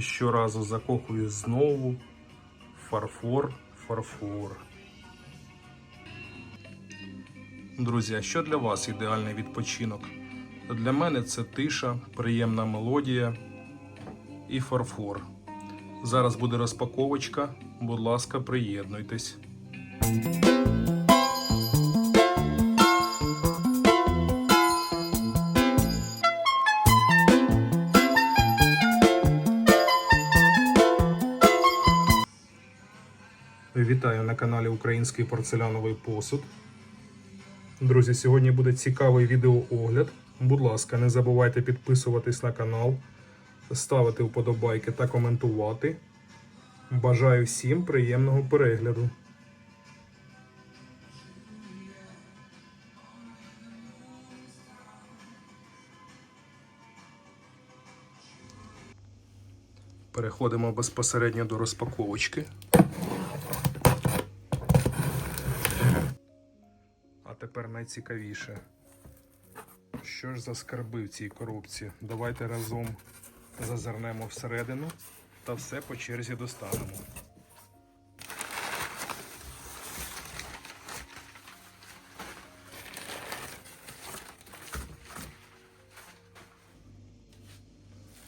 щоразу закохуюсь знову. Фарфор, фарфор. Друзі, а що для вас ідеальний відпочинок? Для мене це тиша, приємна мелодія і фарфор. Зараз буде розпаковочка. Будь ласка, приєднуйтесь. Вітаю на каналі Український порцеляновий посуд. Друзі, сьогодні буде цікавий відеоогляд. Будь ласка, не забувайте підписуватись на канал, ставити вподобайки та коментувати. Бажаю всім приємного перегляду. Переходимо безпосередньо до розпаковочки. Тепер найцікавіше. Що ж за скарби в цій коробці? Давайте разом зазирнемо всередину та все по черзі достанемо.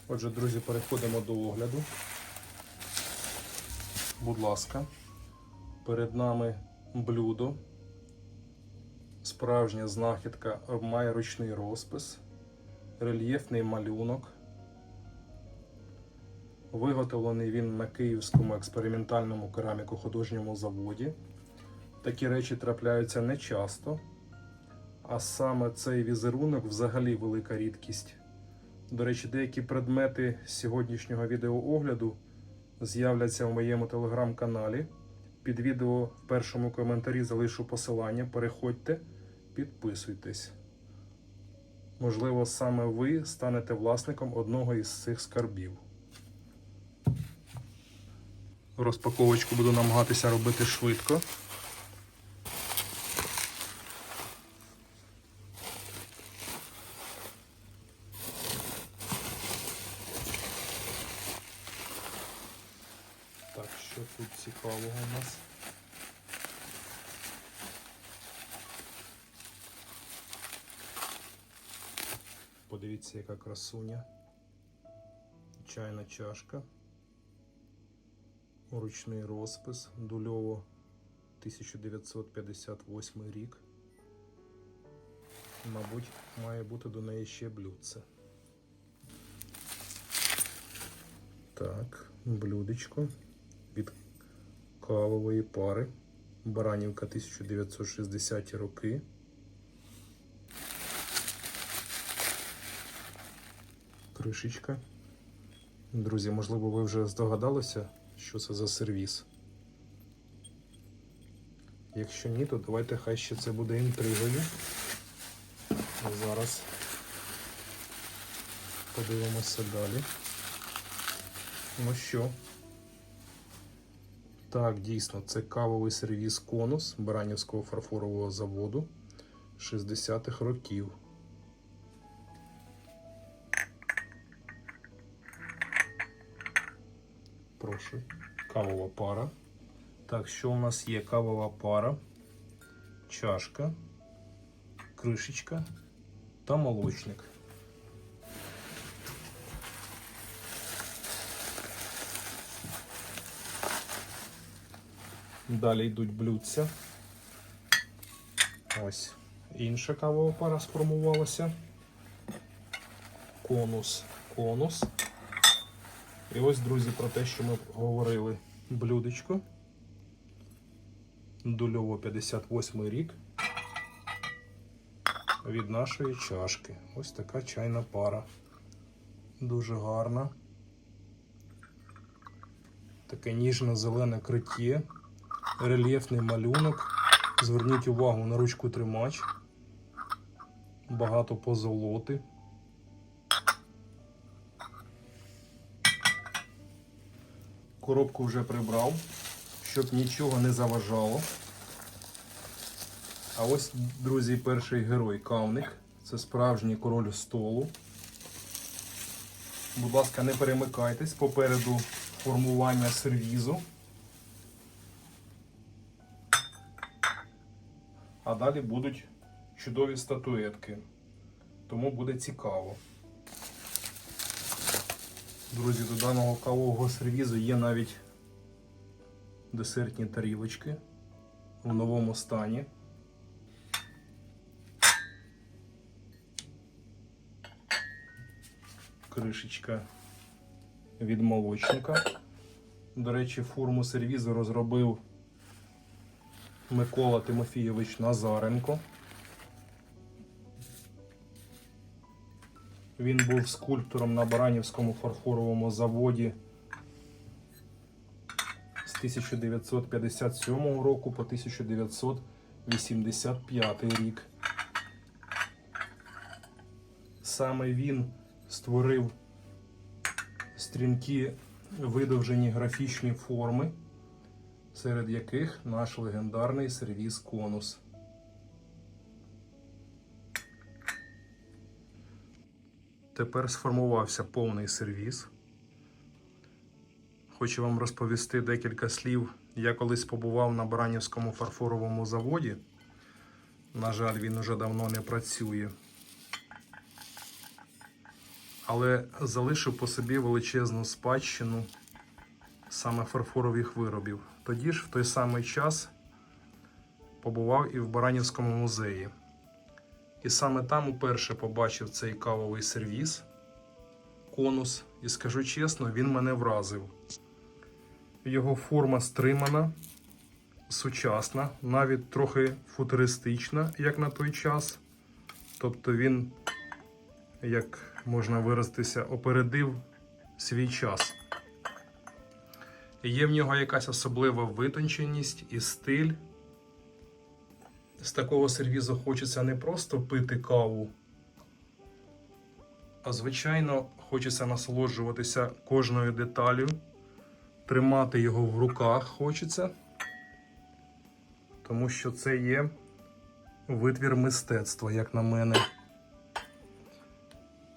Отже, друзі, переходимо до огляду. Будь ласка, перед нами блюдо. Справжня знахідка має ручний розпис, рельєфний малюнок. Виготовлений він на Київському експериментальному кераміко-художньому заводі. Такі речі трапляються не часто, а саме цей візерунок взагалі велика рідкість. До речі, деякі предмети сьогоднішнього відеоогляду з'являться в моєму телеграм-каналі. Під відео в першому коментарі залишу посилання. Переходьте, підписуйтесь. Можливо, саме ви станете власником одного із цих скарбів. Розпаковочку буду намагатися робити швидко. Так, що тут цікавого у нас? Подивіться, яка красуня. Чайна чашка. Ручний розпис. Дульово 1958 рік. Мабуть, має бути до неї ще блюдце. Так, блюдечко від кавової пари. Баранівка 1960 роки. Кришечка. Друзі, можливо, ви вже здогадалися, що це за сервіс. Якщо ні, то давайте хай ще це буде інтригою. Зараз подивимося далі. Ну що? Так, дійсно, це кавовий сервіс конус Баранівського фарфорового заводу 60-х років. Прошу. Кавова пара. Так, що у нас є? Кавова пара, чашка, кришечка та молочник. Далі йдуть блюдця. Ось інша кавова пара сформувалася. Конус, конус. І ось, друзі, про те, що ми говорили. Блюдечко. Дульово 58 рік. Від нашої чашки. Ось така чайна пара. Дуже гарна. Таке ніжно-зелене криттє. Рельєфний малюнок. Зверніть увагу на ручку тримач. Багато позолоти. Коробку вже прибрав, щоб нічого не заважало. А ось, друзі, перший герой кавник. Це справжній король столу. Будь ласка, не перемикайтесь попереду формування сервізу. А далі будуть чудові статуетки. Тому буде цікаво. Друзі, до даного кавового сервізу є навіть десертні тарілочки в новому стані. Кришечка від молочника. До речі, форму сервізу розробив Микола Тимофійович Назаренко. Він був скульптором на Баранівському фарфоровому заводі з 1957 року по 1985 рік. Саме він створив стрімкі видовжені графічні форми, серед яких наш легендарний сервіз конус. Тепер сформувався повний сервіз. Хочу вам розповісти декілька слів. Я колись побував на Баранівському фарфоровому заводі. На жаль, він уже давно не працює. Але залишив по собі величезну спадщину саме фарфорових виробів. Тоді ж, в той самий час, побував і в Баранівському музеї. І саме там уперше побачив цей кавовий сервіз, конус, і скажу чесно, він мене вразив. Його форма стримана, сучасна, навіть трохи футуристична, як на той час. Тобто він, як можна виразитися, опередив свій час. Є в нього якась особлива витонченість і стиль. З такого сервізу хочеться не просто пити каву, а звичайно, хочеться насолоджуватися кожною деталю, тримати його в руках хочеться, тому що це є витвір мистецтва, як на мене.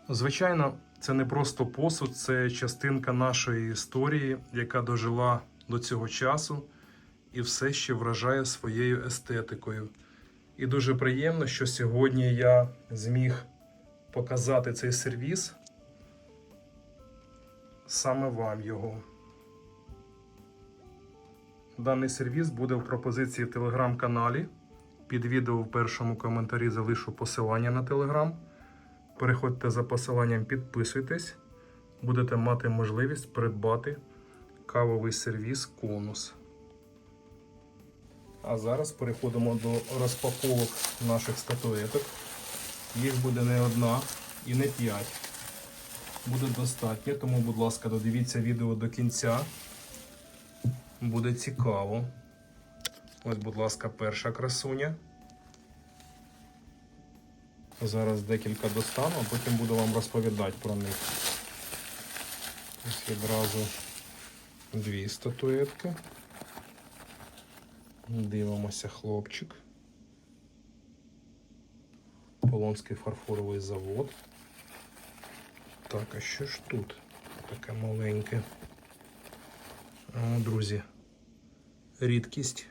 Звичайно, це не просто посуд, це частинка нашої історії, яка дожила до цього часу і все ще вражає своєю естетикою. І дуже приємно, що сьогодні я зміг показати цей сервіс саме вам його. Даний сервіс буде в пропозиції в телеграм-каналі. Під відео в першому коментарі залишу посилання на телеграм. Переходьте за посиланням, підписуйтесь, будете мати можливість придбати кавовий сервіс конус. А зараз переходимо до розпаковок наших статуеток. Їх буде не одна і не п'ять. Буде достатньо, тому, будь ласка, додивіться відео до кінця. Буде цікаво. Ось, будь ласка, перша красуня. Зараз декілька достану, а потім буду вам розповідати про них. Ось відразу дві статуетки. Дивимося хлопчик. Полонський фарфоровий завод. Так, а що ж тут? Таке маленьке. О, друзі. Рідкість.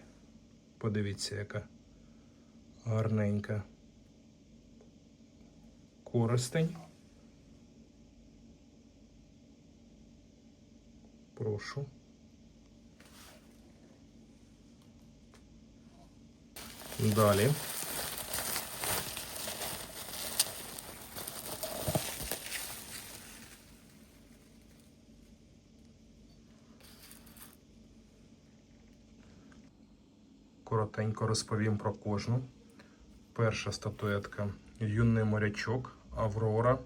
Подивіться, яка гарненька. Користень. Прошу. Далі. Коротенько розповім про кожну. Перша статуетка Юний морячок Аврора.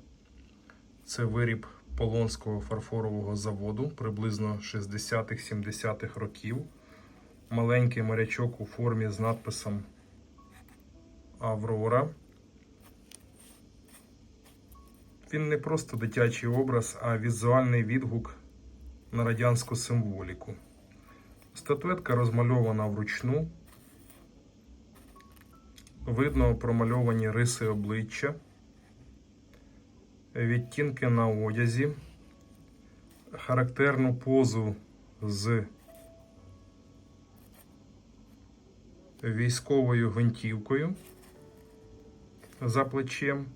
Це виріб Полонського фарфорового заводу приблизно 60-70-х років маленький морячок у формі з надписом Аврора. Він не просто дитячий образ, а візуальний відгук на радянську символіку. Статуетка розмальована вручну. Видно промальовані риси обличчя, відтінки на одязі, характерну позу з військовою гвинтівкою за плечем.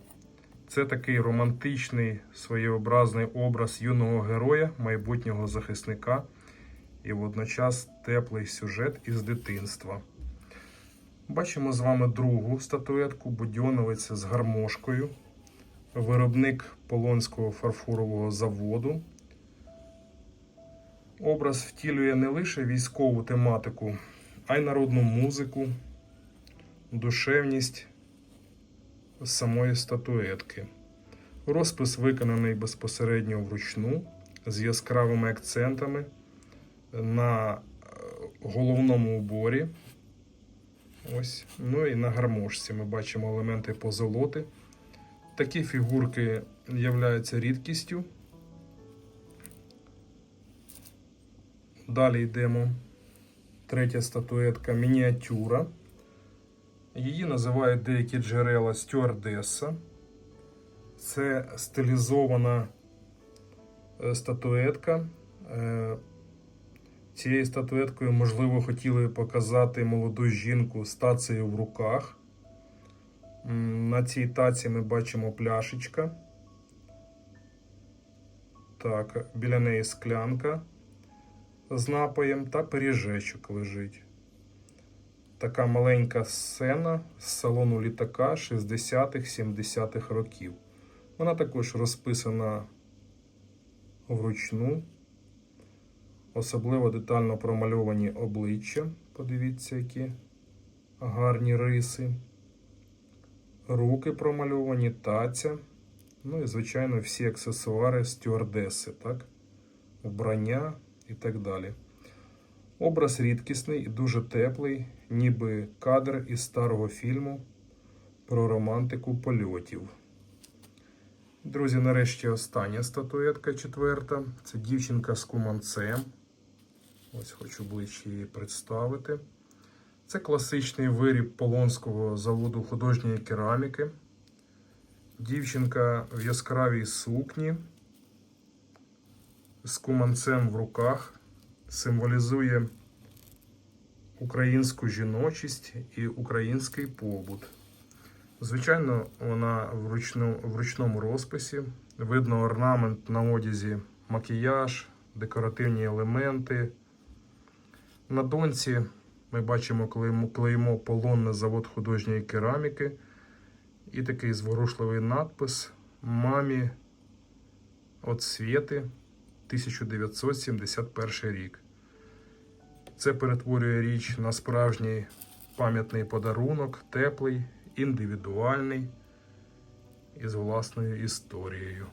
Це такий романтичний своєобразний образ юного героя, майбутнього захисника і водночас теплий сюжет із дитинства. Бачимо з вами другу статуетку Будьоновиця з гармошкою, виробник Полонського фарфорового заводу. Образ втілює не лише військову тематику, а й народну музику, душевність самої статуетки. Розпис виконаний безпосередньо вручну з яскравими акцентами на е, головному уборі. Ось. Ну і на гармошці ми бачимо елементи позолоти. Такі фігурки являються рідкістю. Далі йдемо. Третя статуетка мініатюра. Її називають деякі джерела стюардеса. Це стилізована е, статуетка. Е, Цією статуеткою, можливо, хотіли показати молоду жінку з тацею в руках. На цій таці ми бачимо пляшечка. Так, біля неї склянка з напоєм та пиріжечок лежить. Така маленька сцена з салону літака 60-х-70-х років. Вона також розписана вручну. Особливо детально промальовані обличчя. Подивіться, які гарні риси. Руки промальовані, таця. Ну і, звичайно, всі аксесуари стюардеси, так? Вбрання і так далі. Образ рідкісний і дуже теплий, ніби кадр із старого фільму про романтику польотів. Друзі, нарешті остання статуетка четверта. Це дівчинка з куманцем. Ось хочу ближче її представити. Це класичний виріб Полонського заводу художньої кераміки. Дівчинка в яскравій сукні з куманцем в руках символізує українську жіночість і український побут. Звичайно, вона в, ручну, в ручному розписі. Видно орнамент на одязі, макіяж, декоративні елементи. На доньці ми бачимо клеймо, клеймо полонне завод художньої кераміки і такий зворушливий надпис Мамі от Свєти 1971 рік. Це перетворює річ на справжній пам'ятний подарунок, теплий, індивідуальний і з власною історією.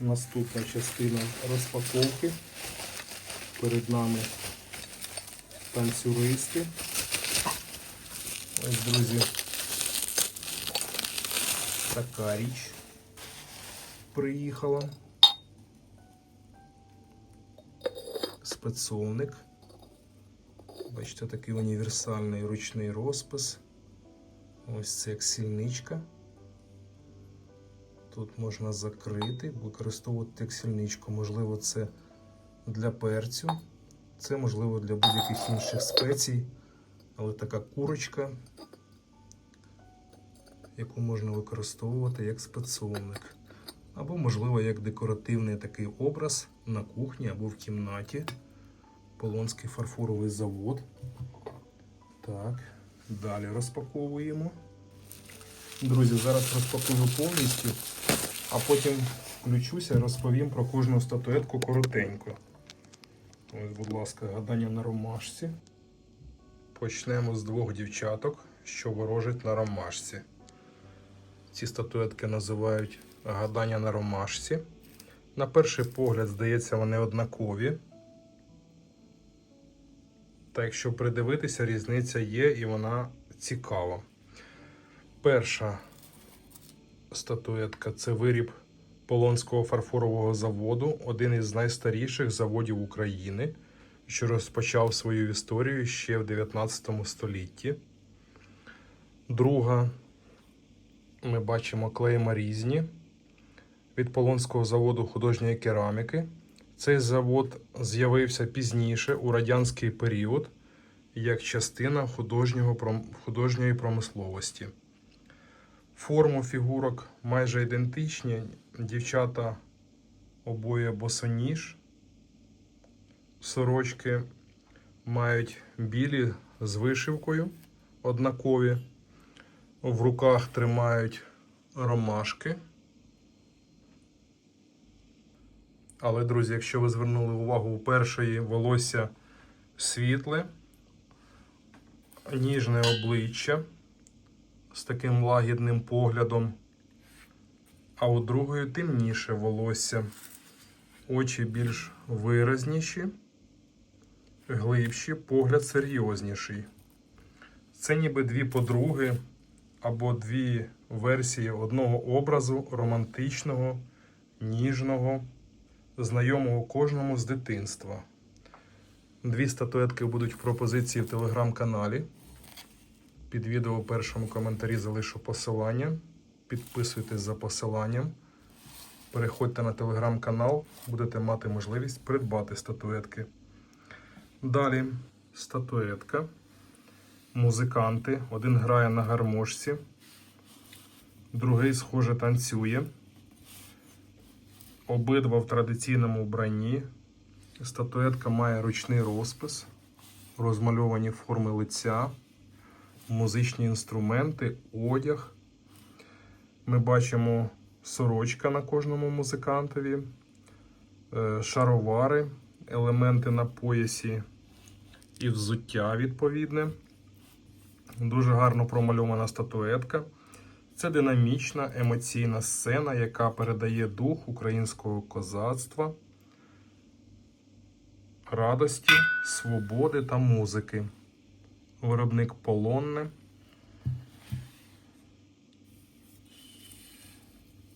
Наступна частина розпаковки. Перед нами танцюристи. Ось, друзі, така річ приїхала. Спецовник. Бачите, такий універсальний ручний розпис. Ось це як сільничка. Тут можна закрити, використовувати як сільничку. Можливо, це для перцю. Це можливо для будь-яких інших спецій. Але така курочка, яку можна використовувати як спецовник. Або, можливо, як декоративний такий образ на кухні або в кімнаті. Полонський фарфоровий завод. Так, далі розпаковуємо. Друзі, зараз розпакую повністю, а потім включуся і розповім про кожну статуетку коротенько. Ось, будь ласка, гадання на ромашці. Почнемо з двох дівчаток, що ворожать на ромашці. Ці статуетки називають гадання на ромашці. На перший погляд, здається, вони однакові. Та якщо придивитися, різниця є і вона цікава. Перша статуетка це виріб Полонського фарфорового заводу, один із найстаріших заводів України, що розпочав свою історію ще в 19 столітті. Друга, ми бачимо клейма різні. від Полонського заводу художньої кераміки. Цей завод з'явився пізніше у радянський період як частина художнього, художньої промисловості. Форму фігурок майже ідентичні. Дівчата обоє босоніж. Сорочки мають білі з вишивкою однакові. В руках тримають ромашки. Але, друзі, якщо ви звернули увагу, у першої волосся світле, ніжне обличчя з таким лагідним поглядом, а у другої темніше волосся, очі більш виразніші, глибші, погляд серйозніший. Це ніби дві подруги або дві версії одного образу романтичного, ніжного, знайомого кожному з дитинства. Дві статуетки будуть в пропозиції в телеграм-каналі. Під відео у першому коментарі залишу посилання. Підписуйтесь за посиланням. Переходьте на телеграм-канал, будете мати можливість придбати статуетки. Далі статуетка. Музиканти. Один грає на гармошці, другий, схоже, танцює. Обидва в традиційному вбранні. Статуетка має ручний розпис, розмальовані форми лиця, музичні інструменти, одяг. Ми бачимо сорочка на кожному музикантові, е, шаровари, елементи на поясі і взуття відповідне. Дуже гарно промальована статуетка. Це динамічна емоційна сцена, яка передає дух українського козацтва, радості, свободи та музики. Виробник полонне.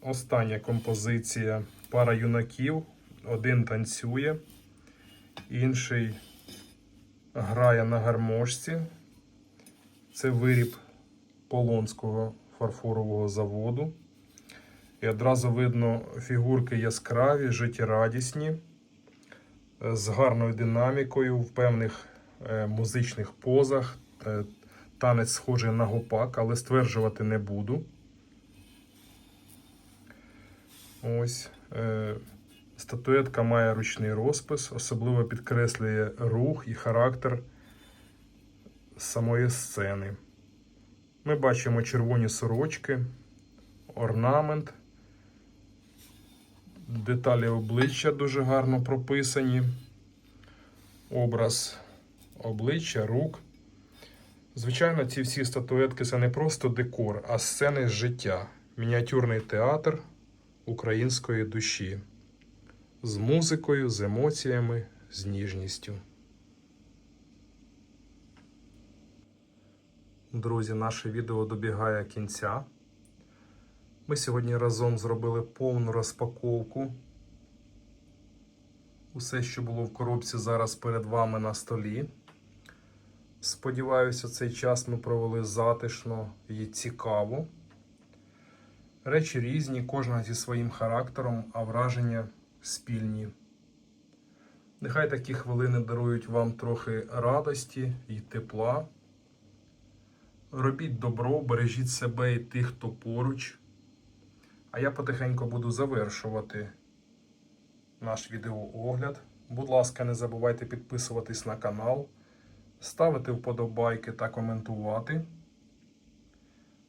Остання композиція пара юнаків. Один танцює, інший грає на гармошці. Це виріб Полонського фарфорового заводу. І одразу видно фігурки яскраві, життєрадісні, е, з гарною динамікою, в певних е, музичних позах. Е, Танець схожий на гопак, але стверджувати не буду. Ось. Статуетка має ручний розпис, особливо підкреслює рух і характер самої сцени. Ми бачимо червоні сорочки, орнамент, деталі обличчя дуже гарно прописані, образ обличчя, рук. Звичайно, ці всі статуетки це не просто декор, а сцени життя, мініатюрний театр української душі з музикою, з емоціями, з ніжністю. Друзі, наше відео добігає кінця. Ми сьогодні разом зробили повну розпаковку. Усе, що було в коробці, зараз перед вами на столі. Сподіваюся, цей час ми провели затишно і цікаво. Речі різні, кожна зі своїм характером, а враження спільні. Нехай такі хвилини дарують вам трохи радості і тепла. Робіть добро, бережіть себе і тих, хто поруч. А я потихеньку буду завершувати наш відеоогляд. Будь ласка, не забувайте підписуватись на канал, ставити вподобайки та коментувати.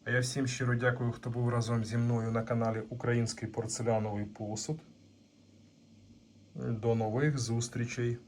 А я всім щиро дякую, хто був разом зі мною на каналі Український порцеляновий посуд. До нових зустрічей!